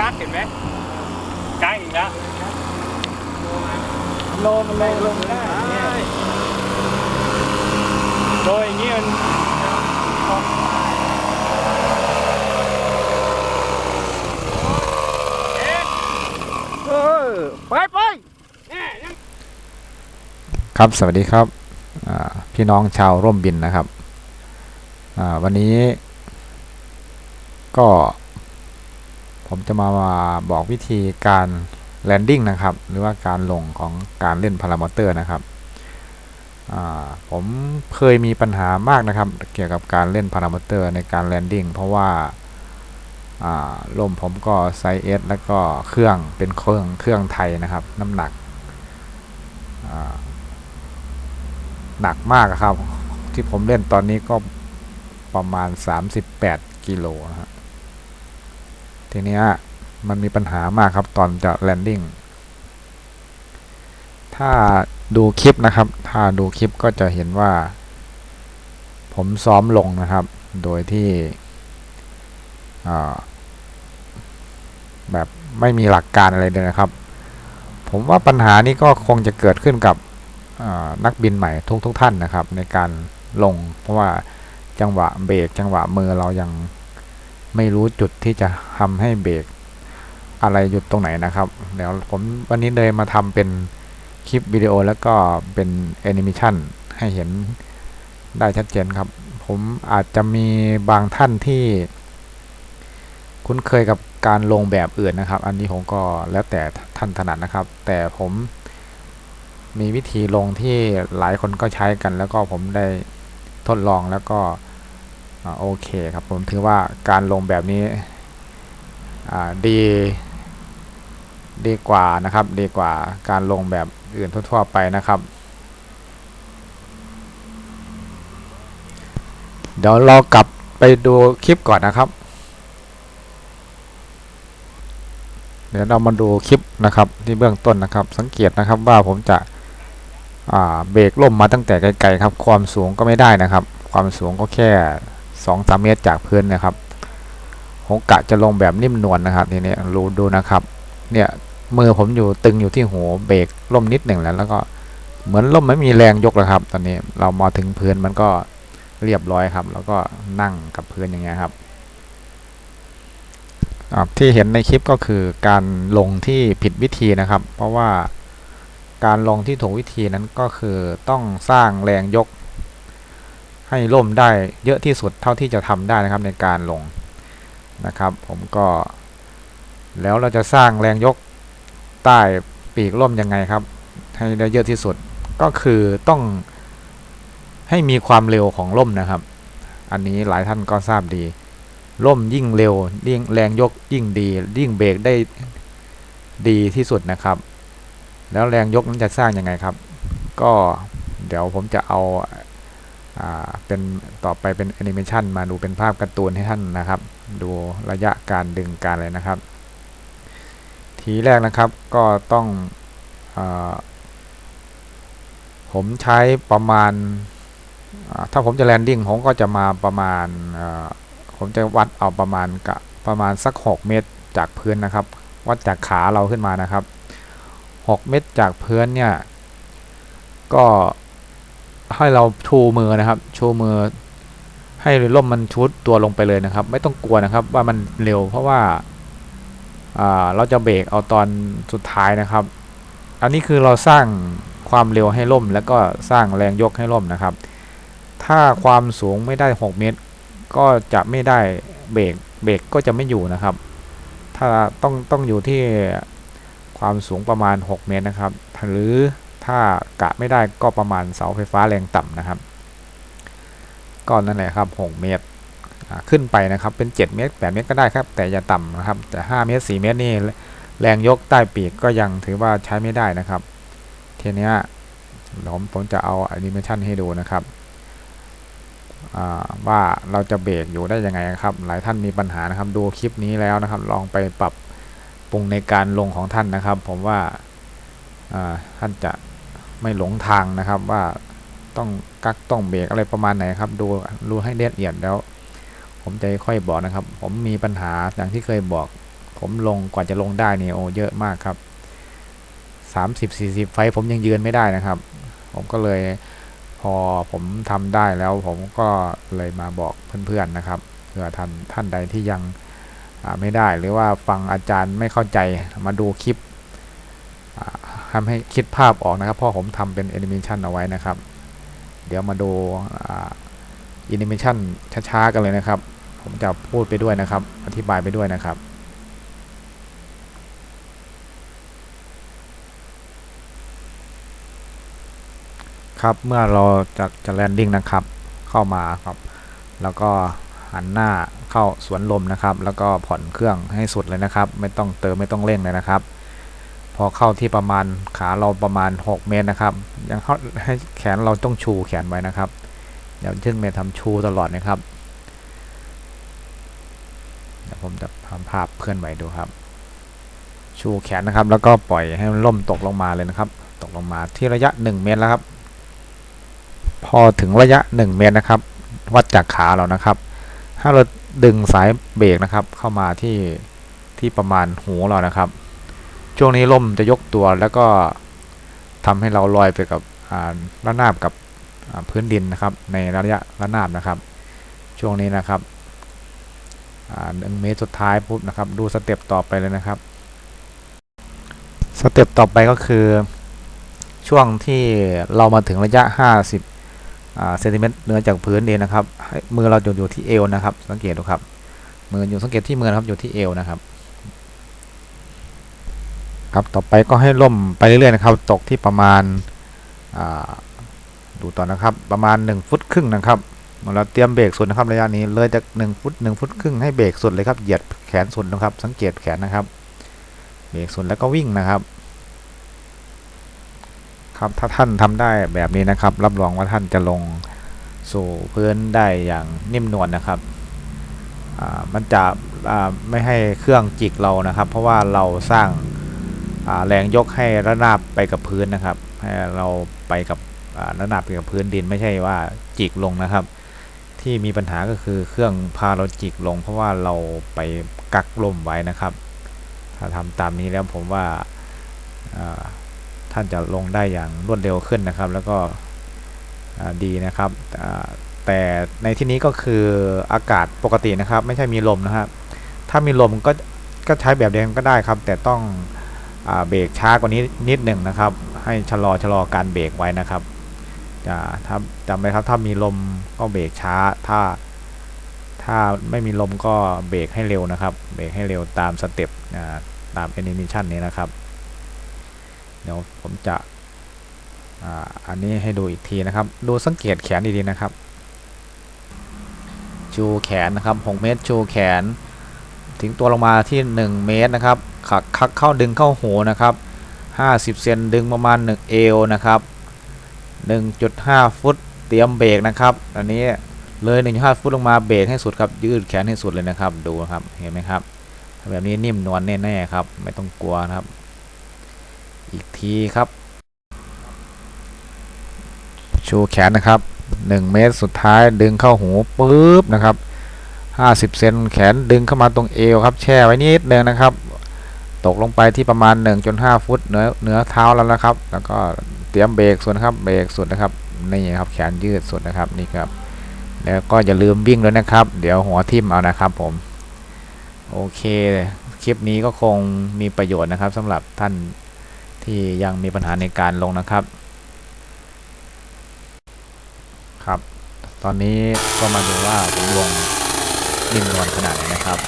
กักเห็นไหมกักอีกแล้วโลมันเลยลงไม่ได้เนี่ยโดยอย่างนี้มันเออไปไปครับสวัสดีครับอ่าพี่น้องชาวร่มบินนะครับอ่าวันนี้ก็ ผมจะมามาบอกวิธีการแลนดิ้งนะครับ หรือว่าการลงของการเล่นพารามอเตอร์นะครับผมเคยมีปัญหามากนะครับ เกี่ยวกับการเล่นพารามอเตอร์ในการแลนดิ้งเพราะว่าอ่าลมผมก็ไซส์เอสแล้วก็เครื่องเป็นเครื่องเครื่องไทยนะครับ น้ำหนักหนักมากครับ ที่ผมเล่นตอนนี้ก็ประมาณ 38 กิโลนะฮะ ทีเนี้ยมันมีปัญหามากครับตอนจะแลนดิ้งถ้าดูคลิปนะครับ ถ้าดูคลิปก็จะเห็นว่า ผมซ้อมลงนะครับ โดยที่แบบไม่มีหลักการอะไรเลยนะครับ ผมว่าปัญหานี้ก็คงจะเกิดขึ้นกับนักบินใหม่ทุกทุกท่านนะครับ ในการลง เพราะว่าจังหวะเบรกจังหวะมือเรายัง ไม่รู้จุดที่จะทำให้เบรกอะไรหยุดตรงไหนนะครับ เดี๋ยวผมวันนี้เลยมาทำเป็นคลิปวิดีโอแล้วก็เป็นแอนิเมชันให้เห็นได้ชัดเจนครับ ผมอาจจะมีบางท่านที่คุ้นเคยกับการลงแบบอื่นนะครับ อันนี้ผมก็แล้วแต่ท่านถนัดนะครับ แต่ผมมีวิธีลงที่หลายคนก็ใช้กัน แล้วก็ผมได้ทดลองแล้วก็ โอเคครับผมถือว่าการลงแบบนี้ดีดีกว่านะครับ ดีกว่าการลงแบบอื่นทั่วๆไปนะครับ เดี๋ยวเรากลับไปดูคลิปก่อนนะครับ เดี๋ยวเรามาดูคลิปนะครับที่เบื้องต้นนะครับ สังเกตนะครับว่าผมจะเบรกล่มมาตั้งแต่ไกลๆครับ ความสูงก็ไม่ได้นะครับ ความสูงก็แค่ สองสามเมตรจากพื้นนะครับผมกะจะลงแบบนิ่มนวลนะครับทีนี้รูดูนะครับ เนี่ยมือผมอยู่ตึงอยู่ที่หัวเบรกล่มนิดหนึ่งแล้วแล้วก็เหมือนล่มไม่มีแรงยกแล้วครับ ตอนนี้เรามาถึงพื้นมันก็เรียบร้อยครับ แล้วก็นั่งกับพื้นอย่างเงี้ยครับที่เห็นในคลิปก็คือการลงที่ผิดวิธีนะครับ เพราะว่าการลงที่ถูกวิธีนั้นก็คือต้องสร้างแรงยก ให้ล่มได้เยอะที่สุดเท่าที่จะทำได้นะครับในการลงนะครับ ผมก็ แล้วเราจะสร้างแรงยกใต้ปีกล่มยังไงครับ ให้ได้เยอะที่สุดก็คือต้องให้มีความเร็วของล่มนะครับ อันนี้หลายท่านก็ทราบดีล่มยิ่งเร็วยิ่งแรงยกยิ่งดี ยิ่งเบรกได้ดีที่สุดนะครับ แล้วแรงยกนั้นจะสร้างยังไงครับ ก็เดี๋ยวผมจะเอาอ่า เป็นต่อไปเป็นแอนิเมชันมาดูเป็นภาพการ์ตูนให้ท่านนะครับ ดูระยะการดึงการอะไรนะครับ ทีแรกนะครับก็ต้องอผมใช้ประมาณ ถ้าผมจะแลนดิ้งผมก็จะมาประมาณ ผมจะวัดเอาประมาณกะประมาณสัก 6 เมตรจากพื้นนะครับ วัดจากขาเราขึ้นมานะครับ 6 เมตรจากพื้นเนี่ย ก็ ให้เราชูมือนะครับชูมือ ให้ล่มมันชุดตัวลงไปเลยนะครับ ไม่ต้องกลัวนะครับว่ามันเร็วเพราะว่าอ่าเราจะเบรกเอาตอนสุดท้ายนะครับ อันนี้คือเราสร้างความเร็วให้ล่ม แล้วก็สร้างแรงยกให้ล่มนะครับ ถ้าความสูงไม่ได้ 6 เมตร ก็จะไม่ได้เบรกเบรกก็จะไม่อยู่นะครับ ถ้าต้องต้องอยู่ที่ความสูงประมาณ 6 เมตรนะครับ หรือ ถ้ากะไม่ได้ก็ประมาณเสาไฟฟ้าแรงต่ำนะครับก็นั่นแหละครับ 6 เมตรขึ้นไปนะครับเป็น 7 เมตร 8 เมตรก็ได้ครับ แต่อย่าต่ำนะครับ แต่ 5 เมตร 4 เมตรนี่แรงยกใต้ปีกก็ยังถือว่าใช้ไม่ได้นะครับทีนี้ผมผมจะเอาแอนิเมชันให้ดูนะครับว่าเราจะเบรกอยู่ได้ยังไงครับ หลายท่านมีปัญหานะครับ ดูคลิปนี้แล้วนะครับ ลองไปปรับปรุงในการลงของท่านนะครับ ผมว่าท่านจะ ไม่หลงทางนะครับว่าต้องกักต้องเบรกอะไรประมาณไหนครับดูดูให้ละเอียดแล้ว ผมจะค่อยบอกนะครับ ผมมีปัญหาอย่างที่เคยบอก ผมลงกว่าจะลงได้นี่โอ้เยอะมากครับสามสิบสี่สิบไฟผมยังยืนไม่ได้นะครับ ผมก็เลยพอผมทำได้แล้วผมก็เลยมาบอกเพื่อนๆนะครับเผื่อท่านท่านใดที่ยังไม่ได้หรือว่าฟังอาจารย์ไม่เข้าใจมาดูคลิป ทำให้คิดภาพออกนะครับเพราะผมทำเป็นแอนิเมชันเอาไว้นะครับ เดี๋ยวมาดูแอนิเมชันช้าๆกันเลยนะครับ ผมจะพูดไปด้วยนะครับ อธิบายไปด้วยนะครับครับเมื่อเราจะจะแลนดิ้งนะครับ เข้ามาครับ แล้วก็หันหน้าเข้าสวนลมนะครับ แล้วก็ผ่อนเครื่องให้สุดเลยนะครับ ไม่ต้องเติมไม่ต้องเร่งเลยนะครับ อเข้าที่ประมาณขาเราประมาณ 6 เมตรนะครับ ยังเข้าให้แขนเราต้องชูแขนไว้นะครับ เดี๋ยวซึ่งเมย์ทำชูตลอดนะครับ เดี๋ยวผมจะทำภาพเคลื่อนไหวดูครับ ชูแขนนะครับ แล้วก็ปล่อยให้มันล่มตกลงมาเลยนะครับ ตกลงมาที่ระยะ 1 เมตรแล้วครับ พอถึงระยะ 1 เมตรนะครับ วัดจากขาเรานะครับ ถ้าเราดึงสายเบรกนะครับ เข้ามาที่ที่ประมาณหูเรานะครับ ช่วงนี้ล่มจะยกตัวแล้วก็ทำให้เราลอยไปกับระนาบกับพื้นดินนะครับ ในระยะระนาบนะครับ ช่วงนี้นะครับหนึ่งเมตรสุดท้ายปุ๊บนะครับ ดูสเต็ปต่อไปเลยนะครับสเต็ปต่อไปก็คือ ช่วงที่เรามาถึงระยะ 50าเซนติเมตรเหนือจากพื้นดินนะครับมือเราอยู่อยู่ที่เอวนะครับ สังเกตดูครับมืออยู่สังเกตที่มือนะครับอยู่ที่เอวนะครับ ครับต่อไปก็ให้ล่มไปเรื่อยๆนะครับ ตกที่ประมาณาดูต่อนะครับ ประมาณ 1 ฟุตครึ่งนะครับเมื่อเราเตรียมเบรกสุดนะครับระยะนี้เลยจาก1ฟุต1ฟุตครึ่งให้เบรกสุดเลยครับเหยียดแขนสุดนะครับ สังเกตแขนนะครับ เบรกสุดแล้วก็วิ่งนะครับครับถ้าท่านทำได้แบบนี้นะครับ รับรองว่าท่านจะลงสู่พื้นได้อย่างนิ่มนวลนะครับมันจะไม่ให้เครื่องจิกเรานะครับ เพราะว่าเราสร้าง แรงยกให้ระนาบไปกับพื้นนะครับ ให้เราไปกับระนาบไปกับพื้นดินไม่ใช่ว่าจิกลงนะครับ ที่มีปัญหาก็คือเครื่องพาเราจิกลง เพราะว่าเราไปกักลมไว้นะครับ ถ้าทำตามนี้แล้วผมว่าท่านจะลงได้อย่างรวดเร็วขึ้นนะครับ แล้วก็ดีนะครับแต่ในที่นี้ก็คืออากาศปกตินะครับ ไม่ใช่มีลมนะครับ ถ้ามีลมก็ก็ใช้แบบเดิมก็ได้ครับ แต่ต้อง เบรกช้ากว่านี้นิดหนึ่งนะครับ ให้ชะลอชะลอการเบรกไว้นะครับจะถ้าจำไว้ครับถ้ามีลมก็เบรกช้า ถ้า ถ้าไม่มีลมก็เบรกให้เร็วนะครับ เบรกให้เร็วตามสเต็ปตามแอนิเมชันนี้นะครับ เดี๋ยวผมจะอันนี้ให้ดูอีกทีนะครับ ดูสังเกตแขนดีๆนะครับ ชูแขนนะครับ 6 เมตร ชูแขนทิ้งตัวลงมาที่ 1 เมตรนะครับ ขักคักเข้าดึงเข้าหูนะครับ 50 เซนดึงประมาณ 1 เอวนะครับ 1.5 ฟุตเตรียมเบรกนะครับ อันนี้เลย 1.5 ฟุตลงมาเบรกให้สุดครับยืดแขนให้สุดเลยนะครับดูครับเห็นไหมครับแบบนี้นิ่มนวลแน่ๆครับ ไม่ต้องกลัวครับ อีกทีครับ ชูแขนนะครับ 1 เมตรสุดท้ายดึงเข้าหูปุ๊บนะครับ 50 เซนแขนดึงเข้ามาตรงเอวครับ แช่ไว้นิดนึงนะครับ ตกลงไปที่ประมาณ 1.5 ฟุตเหนือเหนือเท้าแล้วนะครับ แล้วก็เตรียมเบรกสุดนะครับ เบรกสุดนะครับนี่ครับแขนยืดสุดนะครับนี่ครับ แล้วก็อย่าลืมวิ่งด้วยนะครับ เดี๋ยวหัวทิ่มเอานะครับผม โอเคคลิปนี้ก็คงมีประโยชน์นะครับสำหรับท่านที่ยังมีปัญหาในการลงนะครับ ครับ ตอนนี้ก็มาดูว่าผมลงนิ่มนวลขนาดไหนนะครับ